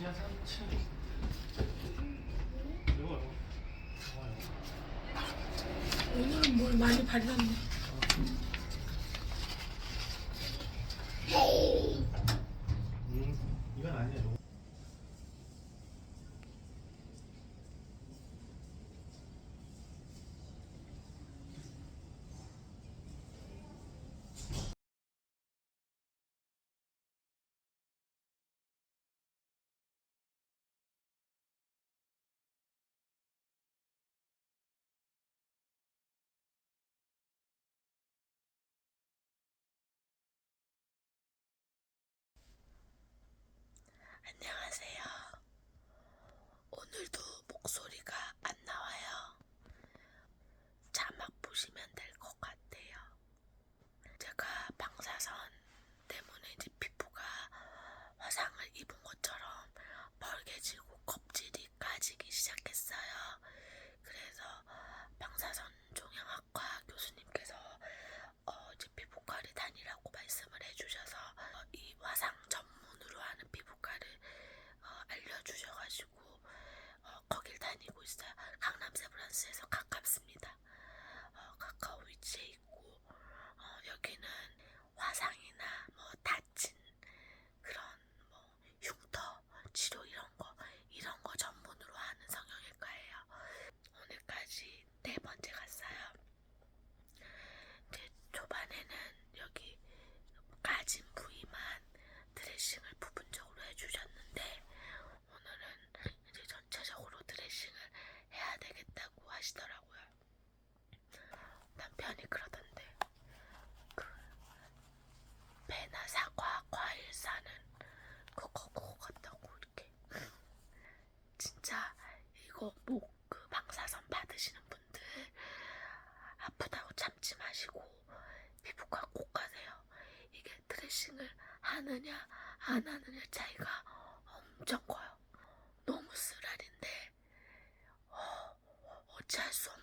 네. 오늘 뭘 많이 발랐네. 안녕하세요. 사는 그거 그거 같다고 이렇게 진짜 이거 목 그 방사선 받으시는 분들 아프다고 참지 마시고 피부과 꼭 가세요. 이게 드레싱을 하느냐 안 하느냐 차이가 엄청 커요. 너무 쓰라린데 어, 어찌할 수 없는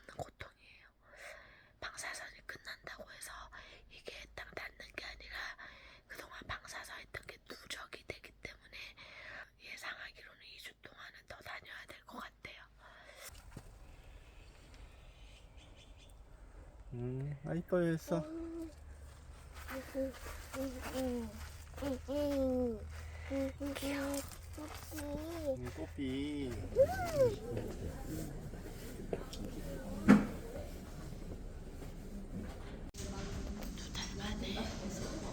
음, 아 이뻐요 했어. 음, 꼬삐. 두 달 만에.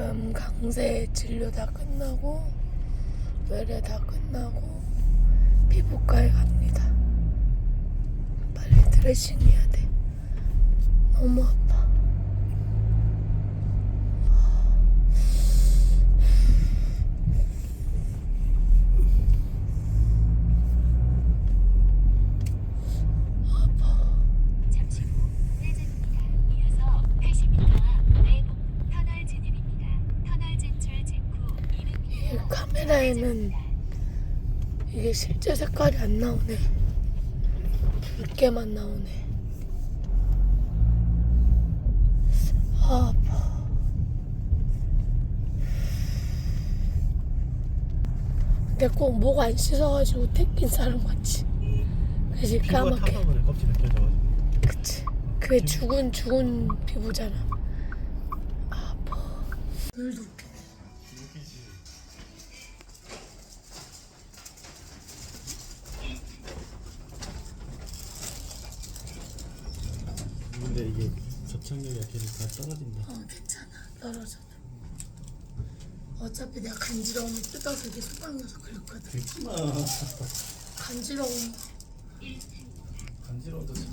지금 강세 진료 다 끝나고 외래 다 끝나고 피부과에 갑니다. 빨리 드레싱 해야 돼. 너무 아파. 이게 실제 색깔이 안 나오네. 붉게만 나오네. 아, 아파. 근데 꼭 목 안 씻어가지고 택긴 사람 같지. 그지 까맣게. 껍질 벗겨져가지고 그치. 그게 죽은 죽은 피부잖아. 아, 아파. 물도 근데 이게 접착력이 약해서 다 떨어진다. 어 괜찮아. 떨어져. 어차피 내가 간지러우면 뜯어서 이게 소방 넣어서 그렸거든. 괜찮아 간지러우면 간지러워도 참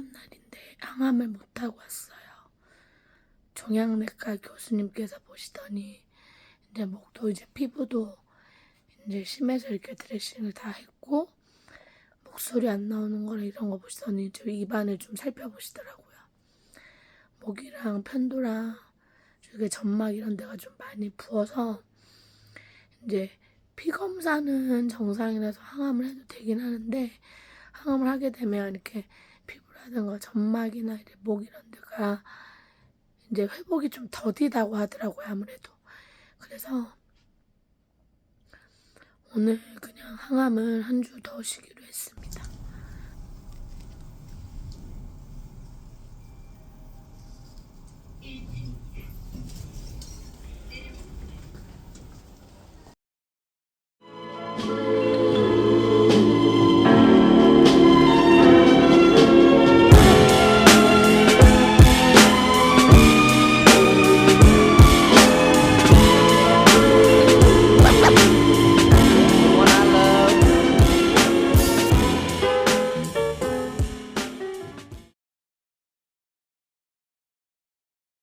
아 항암 날인데 항암을 못 하고 왔어요. 종양내과 교수님께서 보시더니 이제 목도 이제 피부도 이제 심해서 이렇게 드레싱을 다 했고 목소리 안 나오는 거나 이런 거 보시더니 저 입안을 좀 살펴보시더라고요. 목이랑 편도랑 이게 점막 이런 데가 좀 많이 부어서 이제 피 검사는 정상이라서 항암을 해도 되긴 하는데 항암을 하게 되면 이렇게 피부라든가 점막이나 이제 목 이런 데가 이제 회복이 좀 더디다고 하더라고요 아무래도. 그래서 오늘 그냥 항암을 한 주 더 쉬기로 했습니다